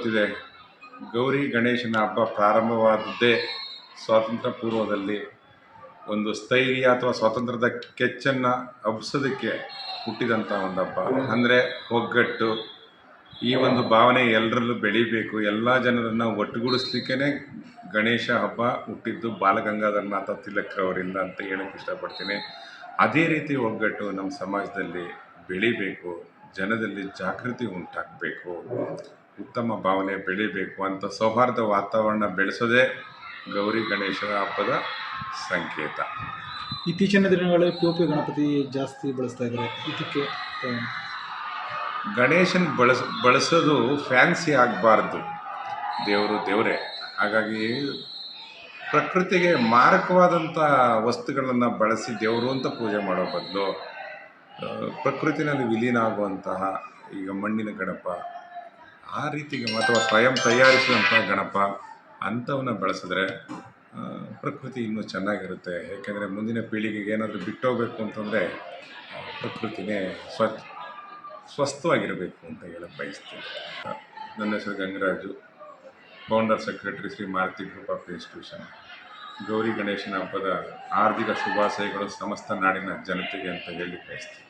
ಗೊತ್ತಿದೆ. ಗೌರಿ ಗಣೇಶನ ಹಬ್ಬ ಪ್ರಾರಂಭವಾದದ್ದೇ ಸ್ವಾತಂತ್ರ್ಯ ಪೂರ್ವದಲ್ಲಿ ಒಂದು ಸ್ಥೈರ್ಯ ಅಥವಾ ಸ್ವಾತಂತ್ರ್ಯದ ಕೆಚ್ಚನ್ನು ಹಬ್ಸೋದಕ್ಕೆ ಹುಟ್ಟಿದಂಥ ಒಂದು ಹಬ್ಬ. ಅಂದರೆ ಒಗ್ಗಟ್ಟು. ಈ ಒಂದು ಭಾವನೆ ಎಲ್ಲರಲ್ಲೂ ಬೆಳಿಬೇಕು. ಎಲ್ಲ ಜನರನ್ನು ಒಟ್ಟುಗೂಡಿಸ್ಲಿಕ್ಕೇ ಗಣೇಶ ಹಬ್ಬ ಹುಟ್ಟಿದ್ದು ಬಾಲಗಂಗಾಧರನಾಥ ತಿಲಕ್ರವರಿಂದ ಅಂತ ಹೇಳಕ್ಕೆ ಇಷ್ಟಪಡ್ತೀನಿ. ಅದೇ ರೀತಿ ಒಗ್ಗಟ್ಟು ನಮ್ಮ ಸಮಾಜದಲ್ಲಿ ಬೆಳಿಬೇಕು. ಜನದಲ್ಲಿ ಜಾಗೃತಿ ಉಂಟಾಗಬೇಕು. ಉತ್ತಮ ಭಾವನೆ ಬೆಳಿಬೇಕು ಅಂತ ಸೌಹಾರ್ದ ವಾತಾವರಣ ಬೆಳೆಸೋದೇ ಗೌರಿ ಗಣೇಶನ ಹಬ್ಬದ ಸಂಕೇತ. ಇತ್ತೀಚಿನ ದಿನಗಳಲ್ಲಿ ಪಿ ಒ ಪಿ ಗಣಪತಿ ಜಾಸ್ತಿ ಬಳಸ್ತಾ ಇದ್ದಾರೆ. ಇದಕ್ಕೆ ಗಣೇಶನ ಬಳಸ ಬಳಸ್ ಬಳಸೋದು ಫ್ಯಾನ್ಸಿ ಆಗಬಾರ್ದು. ದೇವರು ದೇವರೇ. ಹಾಗಾಗಿ ಪ್ರಕೃತಿಗೆ ಮಾರಕವಾದಂಥ ವಸ್ತುಗಳನ್ನು ಬಳಸಿ ದೇವರು ಅಂತ ಪೂಜೆ ಮಾಡೋ ಬದಲು ಪ್ರಕೃತಿನಲ್ಲಿ ವಿಲೀನ ಆಗುವಂತಹ ಈಗ ಮಣ್ಣಿನ ಗಣಪ ಆ ರೀತಿಗೆ ಅಥವಾ ಸ್ವಯಂ ತಯಾರಿಸಿದಂಥ ಗಣಪ ಅಂಥವನ್ನ ಬಳಸಿದ್ರೆ ಪ್ರಕೃತಿ ಇನ್ನೂ ಚೆನ್ನಾಗಿರುತ್ತೆ. ಏಕೆಂದರೆ ಮುಂದಿನ ಪೀಳಿಗೆಗೆ ಏನಾದರೂ ಬಿಟ್ಟೋಗಬೇಕು ಅಂತಂದರೆ ಪ್ರಕೃತಿನೇ ಸ್ವ ಸ್ವಸ್ಥವಾಗಿರಬೇಕು ಅಂತ ಹೇಳಕ್ಕೆ ಬಯಸ್ತೀನಿ. ನನ್ನ ಹೆಸರು Gangaraju. Founder secretary Shri Maruthi group of institution Gauri ಗಣೇಶನ ಹಬ್ಬದ ಆರ್ಥಿಕ ಶುಭಾಶಯಗಳು ಸಮಸ್ತ ನಾಡಿನ ಜನತೆಗೆ ಅಂತ ಹೇಳಿ ಬಯಸ್ತೀನಿ.